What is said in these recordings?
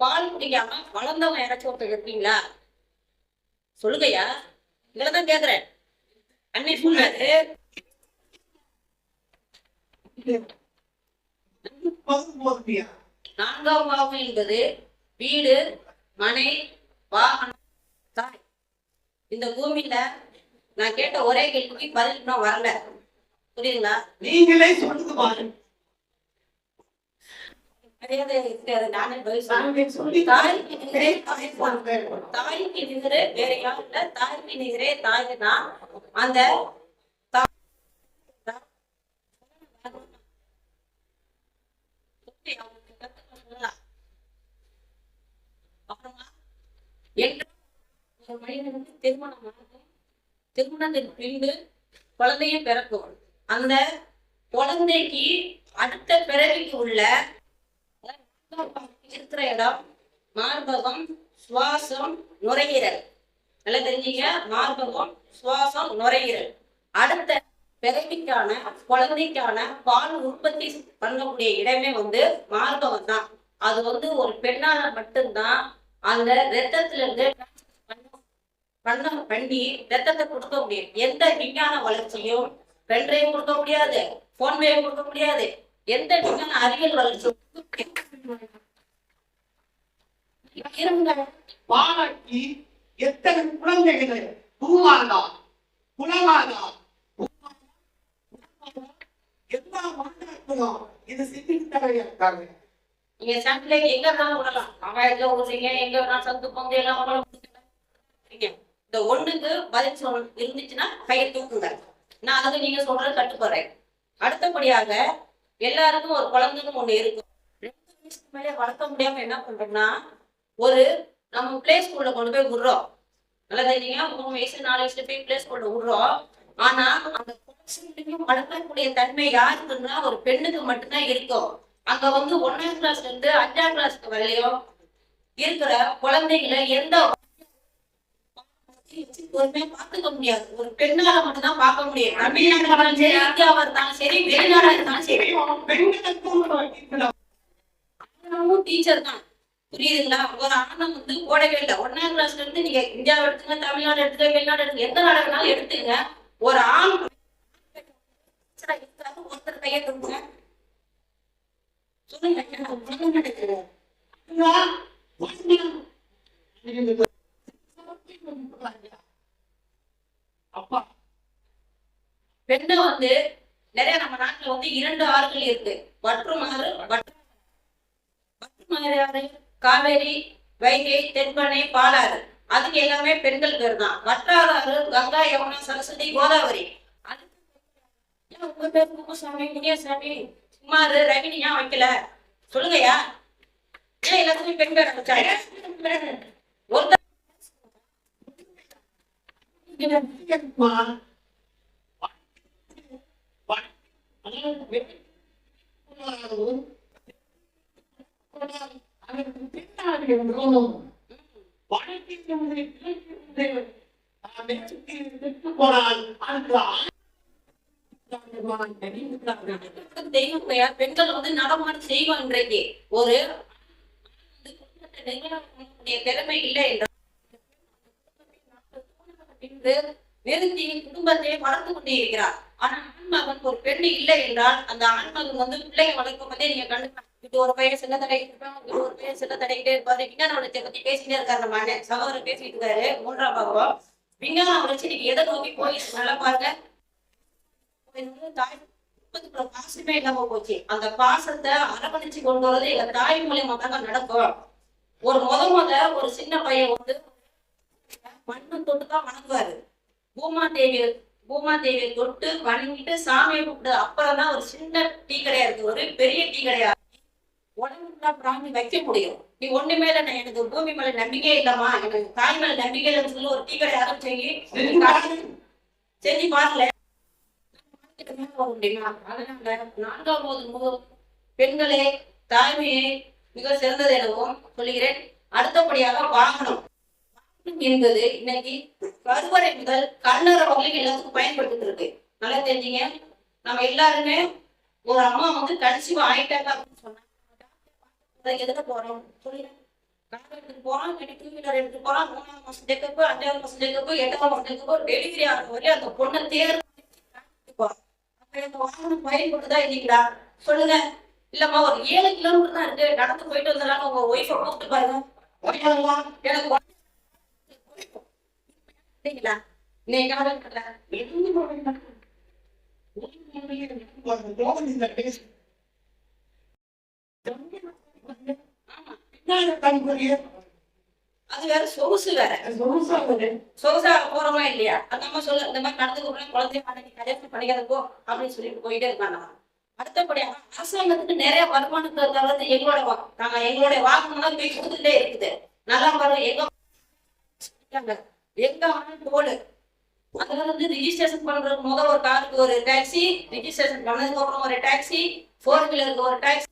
பால் குடிக்காம வளர்ந்தவங்க யாராச்சும் ஒருத்தர் இருக்கீங்களா? சொல்லுங்கய்யா. இதுல தான் கேக்குறேன். அன்னை சொன்னாரு. நான்காம் பாவம் என்பது வீடு மனை வாகனம் தாய். இந்த பூமியில நான் கேட்ட ஒரே கேள்விக்கு பதில் இன்னும் வரல. புரியுதுங்களா? நீங்களே சொல்லுங்க பாருங்க மரியாதை இருக்காது நானே பதில் சொல்றேன். நாங்க சொல்லி தாய்க்கு நிகரே வேற யாரும் இல்ல. தாய்க்கு நிகரே அந்த திருமணம் திருமணத்தின் பின்பு குழந்தையும் பிறக்கும் அந்த குழந்தைக்கு அடுத்த பிறவிக்கு உள்ள இருக்கிற இடம் மார்பகம் சுவாசம் நுரையீரல். நல்லா தெரிஞ்சுங்க. மார்பகம் சுவாசம் நுரையீரல். அடுத்த பிறவிக்கான குழந்தைக்கான பால் உற்பத்தி பண்ணக்கூடிய இடமே வந்து மார்பகம் தான். அது வந்து ஒரு பெண்ணால மட்டும்தான் அந்த ரத்தத்துல இருந்து பண்ண பண்ணி ரத்தத்தை கொடுக்க முடியும். எந்த விஞ்ஞான வளர்ச்சியும் பென்ட்ரைவ் கொடுக்க முடியாது போன் கொடுக்க முடியாது. எந்த விஞ்ஞான அறிவியல் வளர்ச்சியும் பாலாக்கி எத்தனை குழந்தைகளை பூமாதா குலமாதா எல்லா மாநிலத்திலும் இது செஞ்சுட்டு இருக்காங்க நீங்க சண்டை எங்க இருந்தாலும் விடலாம் எங்க விடுறீங்க எங்க வேணா சந்து பொந்து எல்லாம் உடலும் இந்த ஒண்ணுக்கு பதில் சொல் இருந்துச்சுன்னா கையை தூக்குங்க. நான் அதுக்கு நீங்க சொல்றது கட்டுப்படுறேன். அடுத்தபடியாக எல்லாருக்கும் ஒரு குழந்தைன்னு ஒண்ணு இருக்கும் மேலே வளர்க்க முடியாம என்ன பண்றோம்னா ஒரு நம்ம பிளே ஸ்கூல்ல கொண்டு போய் விடுறோம். நல்லா தெரியுங்க மூணு வயசு நாலு வயசுல போய் பிளே ஸ்கூல்ல விடுறோம். ஆனா அந்த வளர்க்கக்கூடிய தன்மை யாருக்குன்னா ஒரு பெண்ணுக்கு மட்டும்தான் இருக்கும். அங்க வந்து ஒன்னாம் கிளாஸ்ல இருந்து அஞ்சாம் கிளாஸ்க்கு வரையிலும் இருக்கிற குழந்தைகளை எந்த ஒருமே பார்த்துக்க முடியாது. ஒரு பெண்ணால மட்டும்தான் பார்க்க முடியும். தமிழ்நாட்டுல இருந்தாலும் சரி இந்தியாவா இருந்தாலும் சரி. வெளிநாடா இருந்தாலும் சரி பெண்களுக்கும் டீச்சர் தான். புரியுதுங்களா? ஒரு ஆணை வந்து ஓடவே இல்லை. ஒன்னாம் கிளாஸ்ல இருந்து நீங்க இந்தியாவை எடுத்துங்க தமிழ்நாடு எடுத்துங்க வெளிநாடு எடுத்துங்க எந்த நாடு வேணாலும் எடுத்துங்க. ஒரு ஆண் ஒருத்தர் கையை தூக்குங்க சொல்லுங்க அப்பா. பெண்ணை வந்து நிறைய நம்ம நாட்டுல வந்து இரண்டு ஆறுகள் இருக்கு. வற்றுமாறு வற்று- வற்றுமாறு காவேரி வைகை தென்பனை பாலாறு. அதுக்கு எல்லாமே பெண்கள் பேர் தான். வட்டாராறு கங்கா யமுனா சரஸ்வதி கோதாவரி. உங்க பேர் குப்புசாமி முனியசாமி சுமாரு ரவினி ஏன் வைக்கல? சொல்லுங்கய்யா. ஏன் எல்லாத்துலயும் பெண் பேர் வச்சாங்க? ஒருத்தர் பெண்கள் வந்து நடமாட செய்வோம் இன்றைக்கு ஒரு திறமை இல்லை என்றால் நிறுத்தி குடும்பத்தை வளர்த்து கொண்டே இருக்கிறார். ஆனா ஆண்மகன் ஒரு பெண் இல்லை என்றால் அந்த ஆண்மகன் வந்து பிள்ளையை வளர்க்கும் போதே நீங்க கண்டு இது ஒரு பையன் செல்ல தடைக்கிட்டு இருப்பான் இது ஒரு பையன் செல்ல தடைக்கிட்டே இருப்பாரு. விஞ்ஞான வளர்ச்சியை பத்தி பேசிட்டே இருக்காரு நம்ம சகோதரர் பேசிட்டு இருக்காரு மூன்றாம் பாகம் விஞ்ஞான வளர்ச்சி நீங்க எதை நோக்கி போய் நல்லா பாருங்க. தாய் குடும்பத்துக்குள்ள பாசமே இல்லாம போச்சு. அந்த பாசத்தை அரவணைச்சு கொண்டு வரது எங்க தாய் மூலியமா தாங்க நடக்கும். ஒரு முத முத ஒரு சின்ன பையன் வந்து மண்ணு தொட்டு தான் வணங்குவாரு. பூமா தேவி பூமா தேவியை தொட்டு வணங்கிட்டு சாமியை கூப்பிட்டு அப்புறம் தான் ஒரு சின்ன டீ கடையா இருக்கு. ஒரு பெரிய டீ கடையா. உடம்புல பிராணி வைக்க முடியும். நீ ஒண்ணு மேல எனக்கு பூமி மேல நம்பிக்கையே இல்லம்மா. எனக்கு தாய் மேல நம்பிக்கை இல்லைன்னு சொல்லி ஒரு டீ கடை ஆரம்பிச்சு செஞ்சு பாருங்களேன். முடியுமா நான்காவது மு- பெண்களே தாய்மையே மிக சிறந்தது எனவும் சொல்கிறேன் அடுத்தபடியாக வாங்கணும் என்பது இன்னைக்கு கருவறை முதல் கல்லற வகையில் எல்லாத்துக்கும் பயன்படுத்திட்டு இருக்கு. நல்லா தெரிஞ்சுங்க. நம்ம எல்லாருமே ஒரு அம்மா வந்து கன்சீவ் ஆயிட்டாங்க அப்படின்னு சொன்னாங்க. எதுக்கு போறோம்? சொல்லுங்க. போறான் இல்லாட்டி டூ வீலர் எடுத்துட்டு போறான் மூணாவது மாசம் செக்கப்பு அஞ்சாவது மாசம் செக்கப்பு எட்டாவது மாசம் செக்கப்பு டெலிவரி ஆகிற வரையும் அந்த பொண்ணை தேர்வு போறான் அப்ப இந்த வாகனம் பயன்படுதா இல்லைங்களா? சொல்லுங்க. இல்லம்மா ஒரு ஏழு கிலோமீட்டர் தான் இருக்கு. நடந்து போயிட்டு வந்தனால உங்க ஒய்ஃபை கூப்பிட்டு பாருங்க. ஐயா, எனக்கு வ- இல்லைங்களா நீங்க காலகட்டத்துல எதுவுமே பண்ணல. ஒரு தோல் இந்த பேசு. ஆமா அது வேற சொகுசு வேற. சொகுசாக சொகுசா போறோமா இல்லையா? அந்த அம்மா சொல்ல இந்த மாதிரி நடந்து போறேன் குழந்தைய பண்ணி கல்யாணம் பண்ணிக்காதப்போ அப்படின்னு சொல்லிட்டு போயிட்டே இருக்காங்க அடுத்தபடியாக அரசாங்கத்துக்கு நிறைய வருமானம் தர்றது எங்களோட வா- நாங்க எங்களுடைய வாகனம் போய் கொடுத்துட்டே இருக்குது. நல்லா பாருங்க எங்க எங்க வேணாலும் போடு அதனால வந்து ரிஜிஸ்ட்ரேஷன் பண்றதுக்கு முதல் ஒரு காருக்கு ஒரு டாக்ஸி ரிஜிஸ்ட்ரேஷன் பண்ணதுக்கு அப்புறம் ஒரு டாக்ஸி ஃபோர் வீலருக்கு ஒரு டாக்ஸி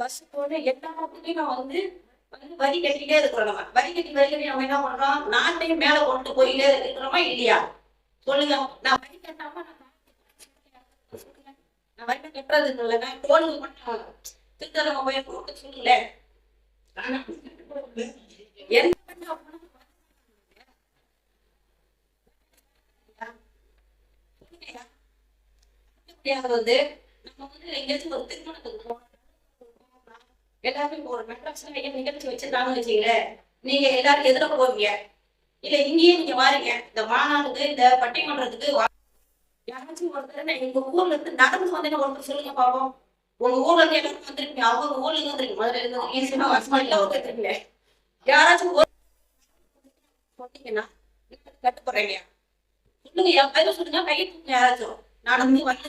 பஸ் போடு எல்லாத்துக்கும் நான் வந்து வந்து வரி கட்டிக்கிட்டே இருக்கிறோம் நம்ம. வரி கட்டி வரி கட்டி நம்ம என்ன பண்றோம்? நாட்டையும் மேல கொண்டு போயிட்டே இருக்கிறோமா இல்லையா? சொல்லுங்க. நான் வரி கட்டாம நான் வரி கட்டுறது இல்லை. நான் டோலுக்கு மட்டும் திருத்தரமா போய் கொடுத்து சொல்லுங்களேன் என்ன பண்ண பணம் சொல்லுங்கய்யா. அடுத்தபடியாக வந்து நம்ம வந்து எங்கேயாச்சும் ஒரு திருமணத்துக்கு போனோம் எல்லாருமே ஒரு மெட்ராஸ்ல நிகழ்ச்சி வச்சிருக்காங்கன்னு வச்சுங்களேன் நீங்க எல்லாரும் எதிர போவீங்க? இல்ல இங்கேயே நீங்க வாரீங்க? இந்த மாநாடுக்கு இந்த பட்டிமன்றத்துக்கு வா- யாராச்சும் ஒருத்தர் எங்க ஊர்ல இருந்து நடந்து வந்தீங்கன்னா ஒருத்தர் சொல்லுங்க பாப்போம். உங்க ஊர்ல இருந்து எல்லாரும் வந்திருக்கீங்க அவங்க ஊர்ல இருந்து வந்திருக்கீங்க. முதல்ல இருந்து ஈஸியா வருஷமா இல்ல ஒருத்தர் யாராச்சும் ஒரு சொன்னீங்கன்னா கட்டு சொல்லுங்க. என் பயிர சொல்லுங்க. கை யாராச்சும். நடந்து வந்து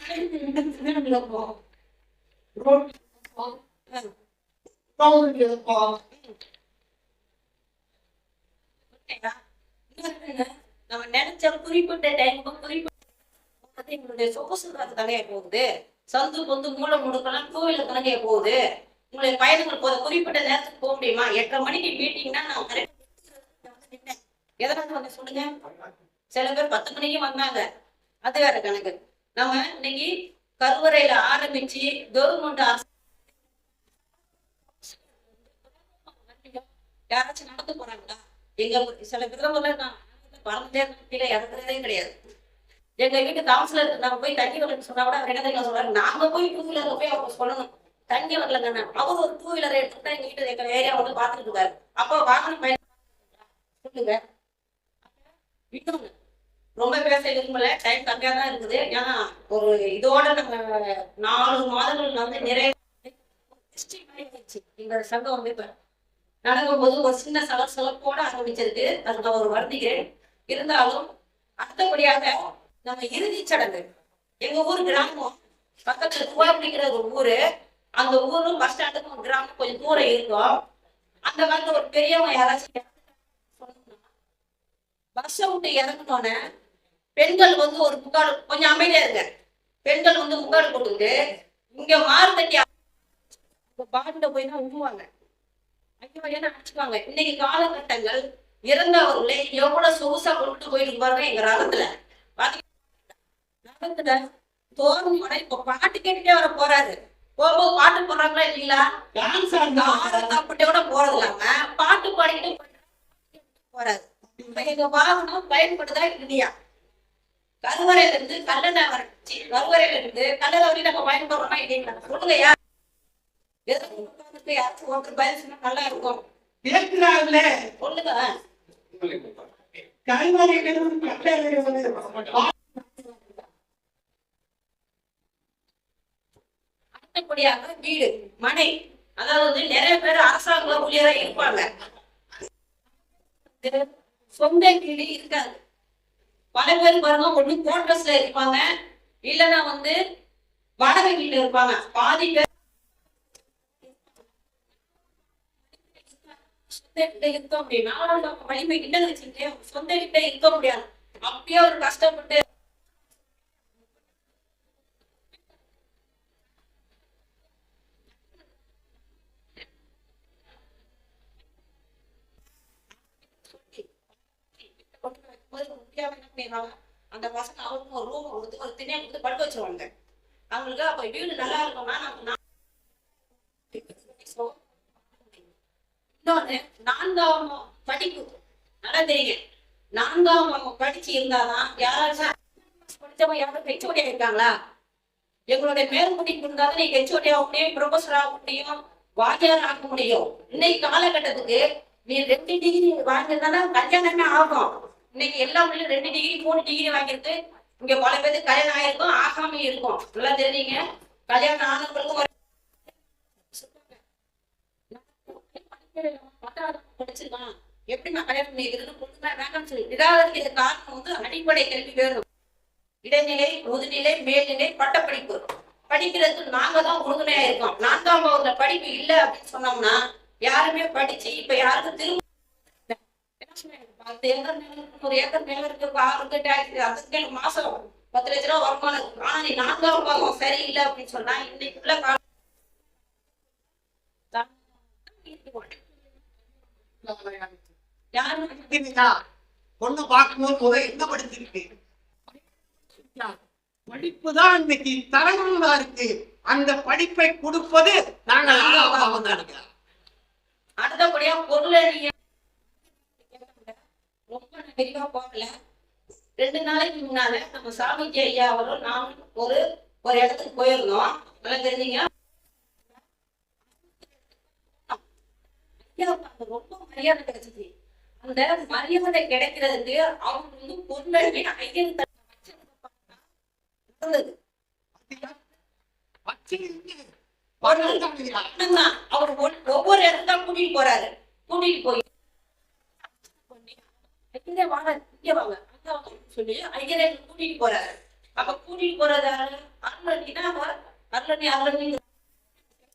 நம்ம நினைச்ச குறிப்பிட்ட டைமுக்கு குறிப்பிட்ட எங்களுடைய சொகுசு தானே போகுது சந்து பொந்து மூளை முடுக்கலாம் கோவில தானே போகுது உங்களுடைய பயணங்கள் போது குறிப்பிட்ட நேரத்துக்கு போக முடியுமா எட்டரை மணிக்கு மீட்டிங்னா நான் correct வந்து எதனால வந்து சொல்லுங்க. சில பேர் பத்து மணிக்கு வந்தாங்க. அது வேற கணக்கு. நம்ம இன்னைக்கு கருவறையில ஆரம்பிச்சு கவர்மெண்ட் யாராச்சும் நடந்து போறாங்களா? எங்க சில விதங்களை நான் பறந்துட்டே கீழே இறங்குறதே கிடையாது. எங்க வீட்டு கவுன்சிலர் நம்ம போய் தண்ணி வரலன்னு சொன்னா கூட அவர் என்ன தெரியுமா சொல்றாரு நாம போய் டூ வீலர்ல போய் அவங்க சொல்லணும். தண்ணி வரலங்க அவர் ஒரு டூ வீலர் எடுத்துட்டா எங்க வீட்டு எங்க ஏரியா வந்து பாத்துட்டு இருக்காரு அப்போ வாகனம் பயன் சொல்லுங்க. விட்டுருங்க. ரொம்ப பேச மேல டைம் கம்மியா தான் இருக்குது. ஏன்னா ஒரு இதோட நம்ம நாலு மாதங்கள் வந்து நிறைய எங்களோட சங்கம் வந்து இப்ப நடக்கும்போது ஒரு சின்ன சலசலப்போட ஆரம்பிச்சிருக்கு. அது நான் ஒரு வருந்துகிறேன். இருந்தாலும் அடுத்தபடியாக நம்ம இறுதி சடங்கு. எங்க ஊர் கிராமம் பக்கத்துல பிடிக்கிற ஒரு ஊரு. அந்த ஊரும் பஸ் ஸ்டாண்டுக்கும் கிராமம் கொஞ்சம் தூரம் இருக்கும். அந்த காலத்துல ஒரு பெரியவங்க யாராச்சும் பஸ்ஸை விட்டு இறங்கினோன்னே பெண்கள் வந்து ஒரு முக்காடு கொஞ்சம் அமைதியா இருங்க. பெண்கள் வந்து முக்காடு போட்டுக்கிட்டு இங்க மாறு தட்டி பாடில போய் தான் விடுவாங்க ஐயோ என்ன அடிச்சுக்குவாங்க? இன்னைக்கு காலகட்டங்கள் இறந்தவர்களை எவ்வளவு சொகுசா கொண்டு போயிட்டு பாருங்க எங்க ரகத்துல. ரகத்துல தோறும் வரை இப்ப பாட்டு கேட்டுட்டே வர போறாரு. போகும்போது பாட்டு போடுறாங்களா இல்லைங்களா? ஆடுறாங்க. அப்படியோட போறது இல்லாம பாட்டு பாடிக்கிட்டு போறாரு. எங்க வாகனம் பயன்படுதா இல்லையா? கருவறையில இருந்து கல்லணை வரைச்சி கருவறையில இருந்து கல்லணை வரையும் நம்ம பயன்படுறோமா இல்லைங்களா? சொல்லுங்க யார் எதிர்த்து உட்கார்ந்துட்டு யாராச்சும் ஒருத்தர் பதில் சொன்னா நல்லா இருக்கும். கேட்கிறாங்களே. சொல்லுங்க. அடுத்தபடியாக வீடு மனை. அதாவது நிறைய பேர் அரசாங்க ஊழியரா இருப்பாங்க. சொந்த வீடு இருக்காது. பல பேர் பாருங்க ஒண்ணு கோட்ரஸ்ல இருப்பாங்க. இல்லைன்னா வந்து வாடகை வீட்டுல இருப்பாங்க. பாதி பேர் இருக்க அப்படின்னா வலிமை இல்லைன்னு சொந்த கிட்ட இருக்க முடியாது. அப்படியே ஒரு கஷ்டப்பட்டு சொல்லி கொண்டு போய் வைக்கும்போது முடியாம என்ன பண்ணிடுவாங்க அந்த பசங்க அவருக்கும் ஒரு ரூம் கொடுத்து ஒரு திணையை கொடுத்து படுக்க வச்சிருவாங்க. அவங்களுக்கு அப்ப வீடு நல்லா இருக்கும்னா நம்ம இன்னொன்னு நான்காம் படிப்பு. நல்லா தெரியுங்க. நான்காம் படிச்சு இருந்தாதான் யாராச்சும் படிச்சவங்க யாரும் ஹெச்ஓடி இருக்காங்களா? எங்களுடைய மேல்முடிப்பு இருந்தாதான் நீங்க ஹெச்ஓடி ஆக முடியும் ப்ரொஃபஸர் ஆக முடியும் வாத்தியார் ஆக முடியும். இன்னைக்கு காலகட்டத்துக்கு நீ ரெண்டு டிகிரி வாங்கியிருந்தானா கல்யாணமே ஆகும். இன்னைக்கு எல்லா ஊர்லயும் ரெண்டு டிகிரி மூணு டிகிரி வாங்கியிருக்கு. இங்க பல பேருக்கு கல்யாணம் ஆயிருக்கும் ஆகாம இருக்கும். நல்லா தெரியுங்க கல்யாணம் ஆனவங்களுக்கும் படிச்சிருக்கான் எப்படி நான் கல்யாணம் பண்ணிக்கிறதுன்னு பொண்ணுங்க வேண்டாம்னு சொல்லி இதாவது காரணம் வந்து அடிப்படை கல்வி வேணும். இடைநிலை முதுநிலை மேல்நிலை பட்டப்படிப்பு. படிக்கிறதுக்கு நாங்க தான் உறுதுணையா இருக்கோம். நான்காம் வகுப்புல படிப்பு இல்ல அப்படின்னு சொன்னோம்னா யாருமே படிச்சு இப்ப யாருக்கும் திரும்ப பத்து ஏக்கர் நிலம் இருக்கு, ஒரு ஏக்கர் நிலம் இருக்கு அதுக்கு எனக்கு மாசம் பத்து லட்ச ரூபா வருமானம் இருக்கு ஆனா நீ நான்காம் பாகம் சரியில்லை அப்படின்னு சொன்னா பொண்ணு பார்க்கும்போது என்ன படிச்சிருக்கு படிப்பு தான் இன்னைக்கு தரமா இருக்கு அந்த படிப்பை கொடுப்பது நாங்கள் அடுத்தபடியா பொருள் ரொம்ப விரிவா போகல ரெண்டு நாளைக்கு முன்னால நம்ம சாமிஜி ஐயா அவரும் நானும் ஒரு ஒரு இடத்துக்கு போயிருந்தோம். நல்லா தெரிஞ்சீங்க. ஐயாவுக்கு ரொம்ப மரியாதை கிடைச்சது. அந்த மரியாதை கிடைக்கிறதுக்கு அவங்க வந்து பொருளை ஐயன் அண்ணன்தான் அவர் ஒவ்வொரு இடத்துல கூட்டிட்டு போறாரு. கூட்டிட்டு போய் இங்க வாங்க இங்க வாங்க. அங்க சொல்லி ஐயரே கூட்டிட்டு போறாரு. அப்ப கூட்டிட்டு போறது அருளணினா அருளணி அருளணி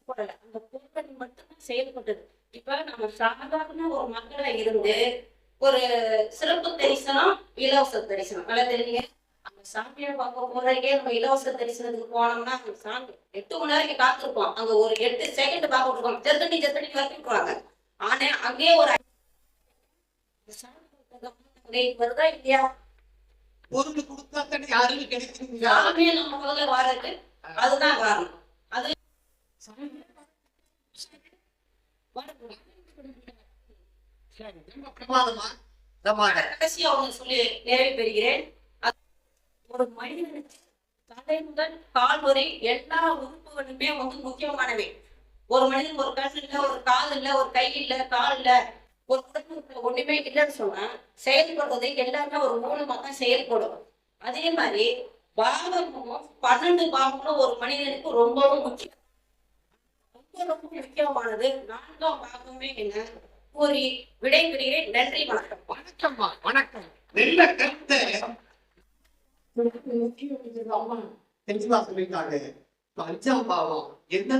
போடல அந்த பொருளணி மட்டும்தான் செயல்பட்டது. இப்ப நம்ம சாதாரண ஒரு மக்களா இருந்து ஒரு சிறப்பு தரிசனம் இலவச தரிசனம். நல்லா தெரியுங்க. அந்த சாமியை பார்க்க போறதுக்கே நம்ம இலவச தரிசனத்துக்கு போனோம்னா அந்த சாமி எட்டு மணி நேரம் காத்திருப்போம். அங்க ஒரு எட்டு செகண்ட் பார்க்க விட்டுருவோம் திருத்தணி ஜெர்தனி வரைக்கும் போவாங்க ஆனா அங்கேயே ஒரு சாமி வருதா இல்லையா? பொருள் கொடுத்தா தானே யாருக்கு கிடைக்குங்க சாமியை நம்ம முதல்ல வர்றதுக்கு அதுதான் காரணம். அது ஒரு மனிதனுக்கு தலை முதல் கால் வரை எல்லா உறுப்புகளுமே வந்து முக்கியமானவை. ஒரு மனிதன் ஒரு கண் இல்ல ஒரு கால் இல்ல ஒரு கை இல்ல கால் இல்ல, ஒண்ணுமே இல்லைன்னு சொன்னா செயல்படுறது எல்லாமே ஒரு மூலமா தான் செயல்படும். அதே மாதிரி பாகமும் பன்னெண்டு பாகங்களும் ஒரு மனிதனுக்கு ரொம்பவும் முக்கியம். ரொம்ப ரொம்ப முக்கியமானது நான்காம் பாகமே என்ன? கூறி விடைபெறுகிறேன். நன்றி வணக்கம். வணக்கம்மா வணக்கம். நல்ல கருத்தை. முக்கியம் தெளிவா சொல்லிட்டாங்க இப்ப அஞ்சாம் பாவம் என்ன